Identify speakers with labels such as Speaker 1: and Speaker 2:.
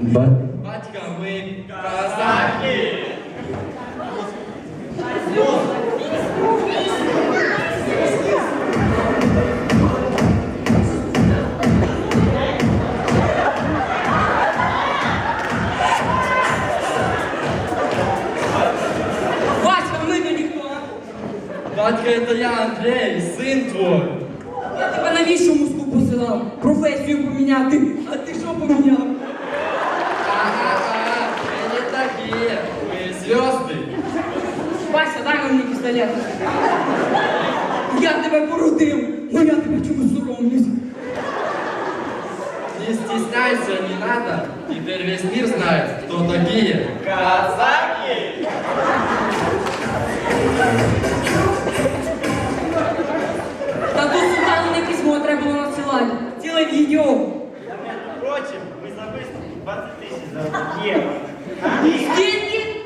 Speaker 1: Ба...
Speaker 2: Батька, ми казахи! Батька, это я, Андрей, сын твой
Speaker 3: Я тебе навіщо в Москву посилав? Професію поміняти. А ти що поміняв?
Speaker 2: Ага, мы не такие, мы звезды.
Speaker 3: Вася, дай мені пістолет. Я тебе породив, ну я тебе чомусь соромлюсь.
Speaker 2: Не стесняйся, не надо. Теперь весь мир знает, кто такие. Казаки!
Speaker 3: було надсилати. Ціле відео.
Speaker 4: Против, мы за быстро 20 тысяч за евро.
Speaker 3: Скільки?